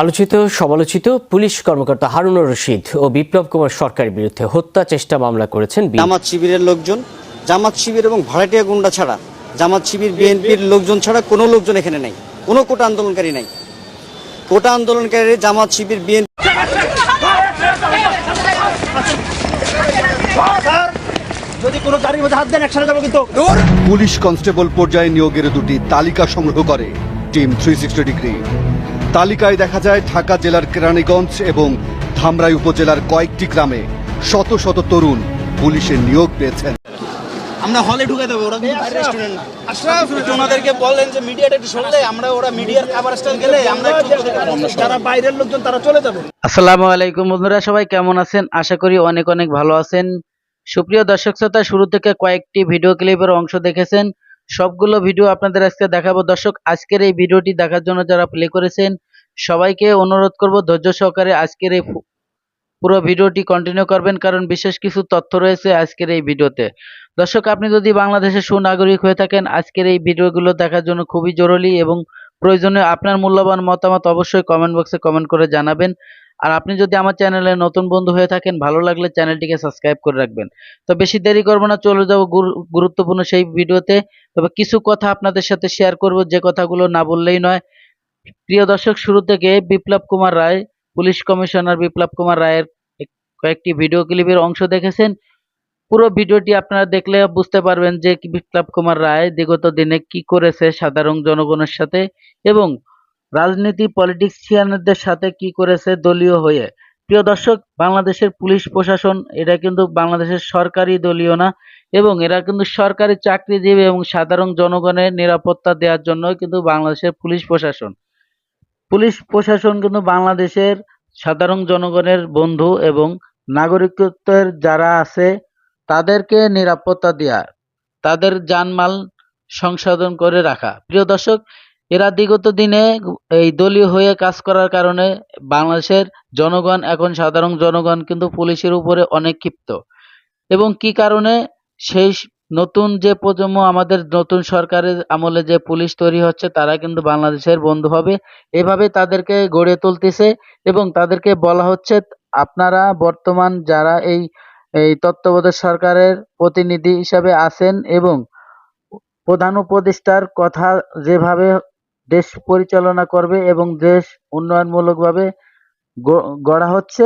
আলোচিত সমালোচিত পুলিশ কর্মকর্তা হারুনুর রশিদ ও বিপ্লব কুমার সরকারের বিরুদ্ধে হত্যা চেষ্টা মামলা করেছেন জামাত শিবিরের লোকজন। জামাত শিবির এবং ভাড়াটিয়া গুন্ডা ছাড়া জামাত শিবির বিএনপির লোকজন ছাড়া কোনো লোকজন এখানে নাই। কোনো কোটা আন্দোলনকারী নাই। কোটা আন্দোলনকারী জামাত শিবির বিএনপি যদি কোনো গাড়ির মধ্যে হাত দেন একসাথে যাব কিন্তু। পুলিশ কনস্টেবল পর্যায়ে নিয়োগের দুটি তালিকা সংগ্রহ করে। টিম থ্রি সিক্সটি ডিগ্রি তালিকায় দেখা যায় ঢাকা জেলার কেরানীগঞ্জ এবং ধামরাই উপজেলার কয়েকটি গ্রামে শত শত তরুণ পুলিশের নিয়োগ পেয়েছেন। আমরা হলে ঢুকে দেবো ওরা স্টুডেন্ট না। একটু ওনাদেরকে বললেন যে মিডিয়াটা একটু সরলে আমরা ওরা মিডিয়ার খাবার স্টাইল গেলে আমরা যারা বাইরের লোকজন তারা চলে যাবে। আসসালামু আলাইকুম বন্ধুরা সবাই কেমন আছেন? আশা করি অনেক অনেক ভালো আছেন। সুপ্রিয় দর্শক শ্রোতা শুরু থেকে কয়েকটি ভিডিও ক্লিপের অংশ দেখেছেন। সবগুলো ভিডিও আপনাদের আজকে দেখাবো। দর্শক, আজকের এই ভিডিওটি দেখার জন্য যারা প্লে করেছেন, সবাইকে অনুরোধ করব, ধৈর্য সহকারে আজকের এই পুরো ভিডিওটি কন্টিনিউ করবেন, কারণ বিশেষ কিছু তথ্য রয়েছে আজকের এই ভিডিওতে দর্শক, আপনি যদি বাংলাদেশের সুনাগরিক হয়ে থাকেন, আজকের এই ভিডিওগুলো দেখার জন্য খুবই জরুরি এবং প্রয়োজনে আপনার মূল্যবান মতামত অবশ্যই কমেন্ট বক্সে কমেন্ট করে জানাবেন। আর আপনি যদি আমার চ্যানেলে নতুন বন্ধু হয়ে থাকেন, ভালো লাগলে চ্যানেলটিকে সাবস্ক্রাইব করে রাখবেন। তো বেশি দেরি করব না, চলে যাব গুরু- গুরুত্বপূর্ণ সেই ভিডিওতে। তবে কিছু কথা আপনাদের সাথে শেয়ার করব, যে কথাগুলো না বললেই নয়। প্রিয় দর্শক, শুরু থেকে বিপ্লব কুমার রায়, পুলিশ কমিশনার বিপ্লব কুমার রায়ের কয়েকটি ভিডিও ক্লিপের অংশ দেখেছেন। পুরো ভিডিওটি আপনারা দেখলে বুঝতে পারবেন যে বিপ্লব কুমার রায় বিগত দিনে কি করেছে সাধারণ জনগণের সাথে এবং রাজনীতি পলিটিক্সিয়ানদের সাথে কি করেছে দলীয় হয়ে। প্রিয় দর্শক, বাংলাদেশের পুলিশ প্রশাসন এটা কিন্তু বাংলাদেশের সরকারি দলীয় না, এবং এরা কিন্তু সরকারি চাকরিজীবী এবং সাধারণ জনগণের নিরাপত্তা দেওয়ার জন্য কিন্তু বাংলাদেশের পুলিশ প্রশাসন। পুলিশ প্রশাসন কিন্তু বাংলাদেশের সাধারণ জনগণের বন্ধু এবং নাগরিকত্বের যারা আছে, তাদেরকে নিরাপত্তা দেয়া, তাদের জানমাল সংশোধন করে রাখা। প্রিয় দর্শক এরা বিগত দিনে এই দলীয় হয়ে কাজ করার কারণে বাংলাদেশের জনগণ, এখন সাধারণ জনগণ কিন্তু পুলিশের উপরে অনেক ক্ষিপ্ত। এবং কি কারণে? সেই নতুন যে প্রজন্ম, আমাদের নতুন সরকারের আমলে যে পুলিশ তৈরি হচ্ছে, তারা কিন্তু বাংলাদেশের বন্ধু হবে। এভাবে তাদেরকে গড়ে তুলতেছে এবং তাদেরকে বলা হচ্ছে, আপনারা বর্তমান যারা এই এই তত্ত্বাবধায়ক সরকারের প্রতিনিধি হিসাবে আছেন এবং প্রধান উপদেষ্টার কথা যেভাবে দেশ পরিচালনা করবে এবং দেশ উন্নয়নমূলকভাবে গড়া হচ্ছে,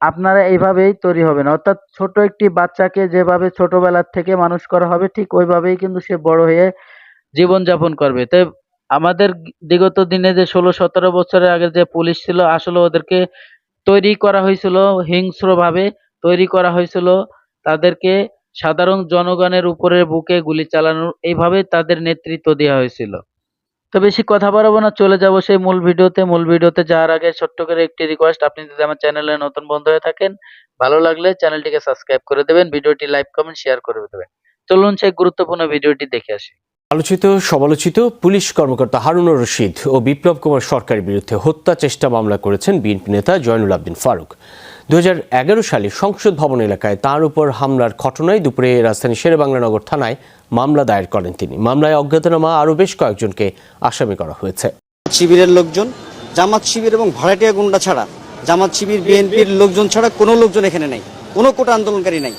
আপনারা এইভাবেই তৈরি হবেন। অর্থাৎ ছোট একটি বাচ্চাকে যেভাবে ছোটবেলার থেকে মানুষ করা হবে, ঠিক ওইভাবেই কিন্তু সে বড় হয়ে জীবনযাপন করবে। তাই আমাদের বিগত দিনে যে ষোলো সতেরো বছরের আগে যে পুলিশ ছিল, আসলে ওদেরকে তৈরি করা হয়েছিল, হিংস্রভাবে তৈরি করা হয়েছিল। তাদেরকে সাধারণ জনগণের উপরে বুকে গুলি চালানোর এইভাবে তাদের নেতৃত্ব দেওয়া হয়েছিল। তো বেশি কথা বাড়াবো না, চলে যাব সেই মূল ভিডিওতে। মূল ভিডিওতে যাওয়ার আগে ছোট্ট করে একটি রিকোয়েস্ট আপনি যদি আমার চ্যানেলে নতুন বন্ধু হয়ে থাকেন, ভালো লাগলে চ্যানেলটিকে সাবস্ক্রাইব করে দেবেন, ভিডিওটি লাইক কমেন্ট শেয়ার করে দেবেন। চলুন সেই গুরুত্বপূর্ণ ভিডিওটি দেখে আসি। আলোচিত, সমালোচিত পুলিশ কর্মকর্তা হারুনুর রশিদ ও বিপ্লব কুমার সরকারের বিরুদ্ধে হত্যা চেষ্টা মামলা করেছেন বিএনপি নেতা জয়নুল আবদিন ফারুক। দু হাজার এগারো সালে সংসদ ভবন এলাকায় তার উপর হামলার ঘটনায় দুপুরে রাজধানী শেরেবাংলানগর থানায় মামলা দায়ের করেন তিনি। মামলায় অজ্ঞাতনামা আরও বেশ কয়েকজনকে আসামি করা হয়েছে। শিবিরের লোকজন, জামাত শিবির এবং ভাড়াটিয়া গুন্ডা ছাড়া জামাত শিবির, বিএনপির লোকজন ছাড়া কোনো লোকজন এখানে নাই, কোনো কোটা আন্দোলনকারী নাই।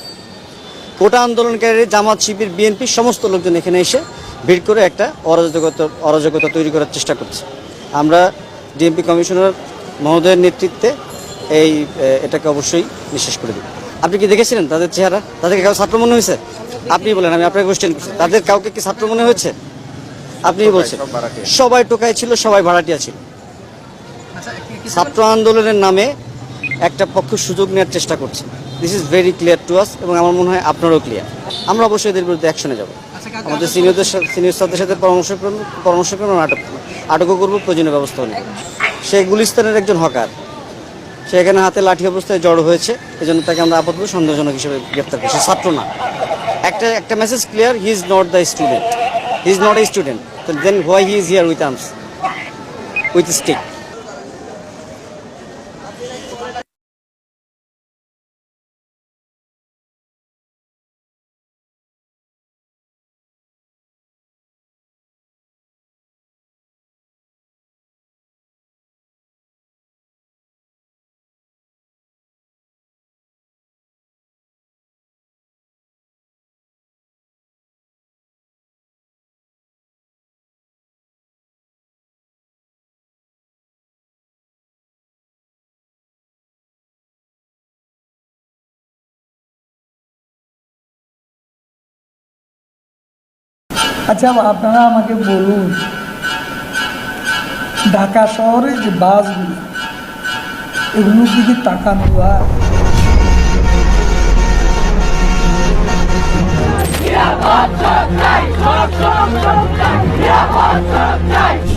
কোটা আন্দোলনকারী, জামাত শিবির বিএনপির সমস্ত লোকজন এখানে এসে ভিড় করে একটা অরাজকতা অরাজকতা তৈরি করার চেষ্টা করছে। আমরা ডিএমপি কমিশনার মহোদয়ের নেতৃত্বে এই এটাকে অবশ্যই নিঃশেষ করে দিই আপনি কি দেখেছিলেন তাদের চেহারা? তাদেরকে কাউ ছাত্র মনে হয়েছে? আপনি বলেন আমি আপনাকে কোশ্চেন করছি। তাদের কাউকে কি ছাত্র মনে হয়েছে? আপনি বলছেন। সবাই টোকায় ছিল সবাই ভাড়াটিয়া ছিল। ছাত্র আন্দোলনের নামে একটা পক্ষ সুযোগ নেওয়ার চেষ্টা করছে। This is very clear to us এবং আমার মনে হয় আপনারও ক্লিয়ার আমরা অবশ্যই এদের বিরুদ্ধে অ্যাকশনে যাব। আমাদের সিনিয়রদের সিনিয়র স্টাফদের সাথে পরামর্শ করব পরামর্শ করব আটক আটকও করব প্রয়োজনীয় ব্যবস্থা নেব সে গুলিস্তানের একজন হকার। সে এখানে হাতে লাঠি অবস্থায় জড়ো হয়েছে এই জন্য তাকে আমরা আপাতত সন্দেহজনক হিসেবে গ্রেপ্তার করছি। ছাত্র না। একটা একটা message clear he is not the student he is not a student then why he is here with arms with stick আচ্ছা আপনারা আমাকে বলুন ঢাকা শহরে যে বাসগুলো এগুলোর দিকে তাকানো হয়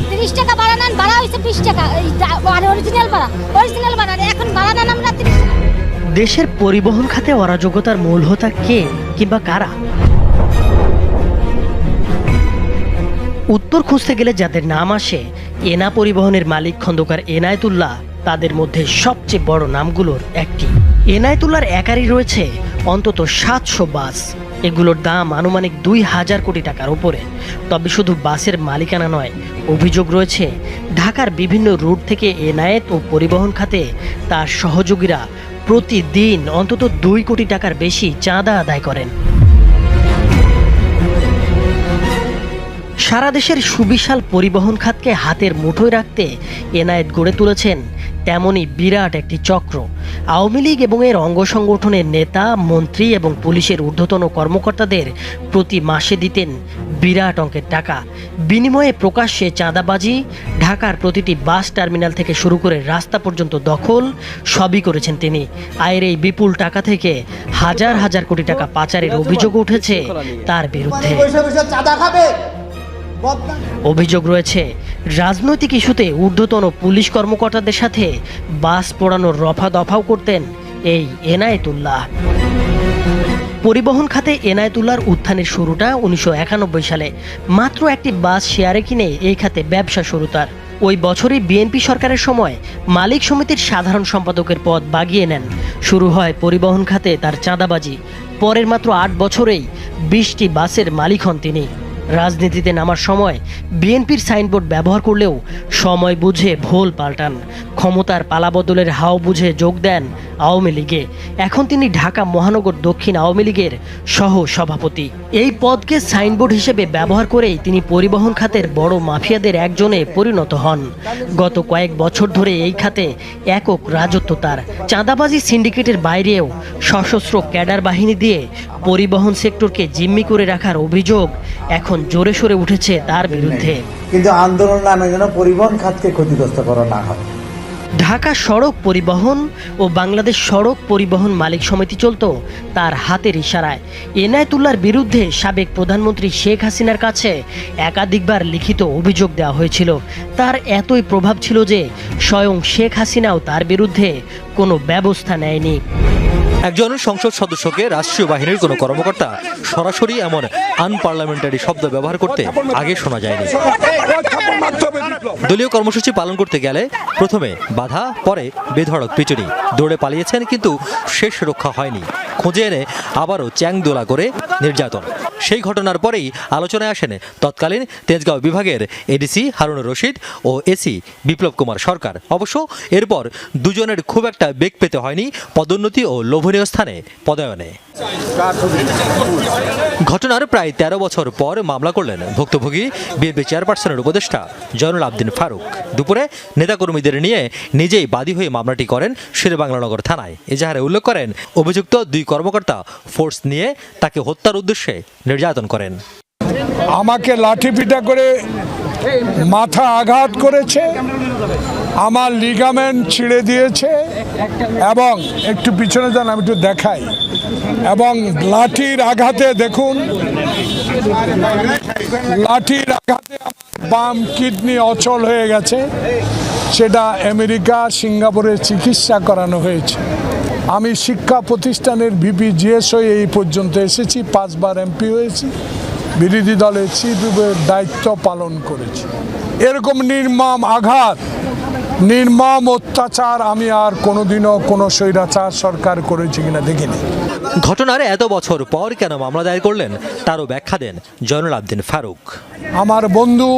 তিরিশ টাকা বাড়া নেন বাড়া হয়েছে বিশ টাকা। এই যা- অরিজিনাল বাড়া অরিজিনাল বাড়া এখন বাড়া নেন আমরা দেশের পরিবহন খাতে অরাজকতার মূল হোতা কে কিংবা কারা? উত্তর খুঁজতে গেলে যাদের নাম আসে, এনা পরিবহনের মালিক খন্দকার এনায়েতুল্লাহ, তাদের মধ্যে সবচেয়ে বড় নামগুলোর একটি। এনায়েতুল্লাহর একারই রয়েছে অন্তত সাতশো বাস। এগুলোর দাম আনুমানিক দুই হাজার কোটি টাকার উপরে। তবে শুধু বাসের মালিকানা নয়, অভিযোগ রয়েছে, ঢাকার বিভিন্ন রুট থেকে এনায়েত ও পরিবহন খাতে তার সহযোগীরা প্রতিদিন অন্তত দুই কোটি টাকার বেশি চাঁদা আদায় করেন। সারা দেশের সুবিশাল পরিবহন খাতকে হাতের মুঠোয় রাখতে এনায়েত গড়ে তুলেছেন তেমনই বিরাট একটি চক্র। আওয়ামী লীগ এবং এর অঙ্গ সংগঠনের নেতা, মন্ত্রী এবং পুলিশের ঊর্ধ্বতন কর্মকর্তাদের প্রতি মাসে দিতেন বিরাট অঙ্কের টাকা। বিনিময়ে প্রকাশ্যে চাঁদাবাজি, ঢাকার প্রতিটি বাস টার্মিনাল থেকে শুরু করে রাস্তা পর্যন্ত দখল সবই করেছেন তিনি। আয়ের এই বিপুল টাকা থেকে হাজার হাজার কোটি টাকা পাচারের অভিযোগ উঠেছে তার বিরুদ্ধে। অভিযোগ রয়েছে, রাজনৈতিক ইস্যুতে ঊর্ধ্বতন পুলিশ কর্মকর্তাদের সাথে বাস পোড়ানোর রফা দফাও করতেন এই এনায়েতুল্লাহ। পরিবহন খাতে এনায়েতুল্লাহর উত্থানের শুরুটা উনিশশো একানব্বই সালে। মাত্র একটি বাস শেয়ারে কিনে এই খাতে ব্যবসা শুরু তার। ওই বছরই বিএনপি সরকারের সময় মালিক সমিতির সাধারণ সম্পাদকের পদ বাগিয়ে নেন। শুরু হয় পরিবহন খাতে তার চাঁদাবাজি। পরের মাত্র আট বছরেই বিশটি বাসের মালিক হন তিনি। রাজনীতিতে নামার সময় বিএনপির সাইনবোর্ড ব্যবহার করলেও সময় বুঝে ভোল পাল্টান। ক্ষমতার পালাবদলের হাও বুঝে যোগ দেন আওয়ামী লীগে। এখন তিনি ঢাকা, মহানগর, দক্ষিণ আওয়ামী লীগের সহ সভাপতি এই পদকে সাইনবোর্ড হিসেবে ব্যবহার করেই তিনি পরিবহন খাতের বড় মাফিয়াদের একজনে পরিণত হন। গত কয়েক বছর ধরে এই খাতে একক রাজত্ব তার। চাঁদাবাজি সিন্ডিকেটের বাইরেও সশস্ত্র ক্যাডার বাহিনী দিয়ে পরিবহন সেক্টরকে জিম্মি করে রাখার অভিযোগ এখন জোরে সোরে উঠেছে তার বিরুদ্ধে। কিন্তু আন্দোলন নামে যেন পরিবহন খাতকে ক্ষতিগ্রস্ত করা না হয়। ঢাকা সড়ক পরিবহন ও বাংলাদেশ সড়ক পরিবহন মালিক সমিতি চলত তার হাতের ইশারায়। এনায়তুল্লার বিরুদ্ধে সাবেক প্রধানমন্ত্রী শেখ হাসিনার কাছে একাধিকবার লিখিত অভিযোগ দেওয়া হয়েছিল। তার এতই প্রভাব ছিল যে স্বয়ং শেখ হাসিনাও তার বিরুদ্ধে কোনো ব্যবস্থা নেয়নি। একজন সংসদ সদস্যকে রাষ্ট্রীয় বাহিনীর কোনো কর্মকর্তা সরাসরি এমন আনপার্লামেন্টারি শব্দ ব্যবহার করতে আগে শোনা যায়নি। দলীয় কর্মসূচি পালন করতে গেলে প্রথমে বাধা, পরে বেধড়ক পিচুড়ি দৌড়ে পালিয়েছেন কিন্তু শেষ রক্ষা হয়নি। খুঁজে এনে আবারও চ্যাং দোলা করে নির্যাতন। সেই ঘটনার পরেই আলোচনায় আসেন তৎকালীন তেজগাঁও বিভাগের এডিসি হারুনুর রশিদ ও এসি বিপ্লব কুমার সরকার। অবশ্য এরপর দুজনের খুব একটা বেগ পেতে হয়নি পদোন্নতি ও লোভনীয় স্থানে পদায়নে। ঘটনার প্রায় তেরো বছর পর মামলা করলেন ভুক্তভোগী বিএনপি চেয়ারপারসনের উপদেষ্টা জয়নুল আবদিন ফারুক। দুপুরে নেতাকর্মীদের নিয়ে নিজেই বাদী হয়ে মামলাটি করেন শেরেবাংলানগর থানায়। এজাহারে উল্লেখ করেন, অভিযুক্ত দুই কর্মকর্তা ফোর্স নিয়ে তাকে হত্যার উদ্দেশ্যে নির্যাতন করেন। আমাকে লাঠি পিটা করে মাথা আঘাত করেছে, আমার লিগামেন্ট ছিঁড়ে দিয়েছে এবং একটু পিছনে যান, আমি একটু দেখাই। এবং লাঠির আঘাতে দেখুন, লাঠির আঘাতে বাম কিডনি অচল হয়ে গেছে, সেটা আমেরিকা, সিঙ্গাপুরে চিকিৎসা করানো হয়েছে। আমি শিক্ষা প্রতিষ্ঠানের ভিপি জিএস হয়ে এই পর্যন্ত এসেছি পাঁচবার এমপি হয়েছি বিরোধী দলের চিফ দায়িত্ব পালন করেছি। এরকম নির্মম আঘাত নির্মম অত্যাচার আমি আর কোনোদিনও কোনো স্বৈরাচার সরকার করেছি কিনা দেখিনি। ঘটনার এত বছর পর কেন মামলা দায়ের করলেন তারও ব্যাখ্যা দেন জয়নুল আবদিন ফারুক। আমার বন্ধু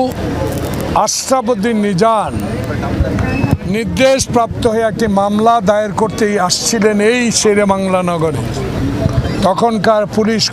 আশরাফুদ্দিন নিজান নির্দেশ প্রাপ্ত হয়ে একটি মামলা দায়ের করতেই আসছিলেন এই শেরে বাংলা নগরে। তখনকার পুলিশ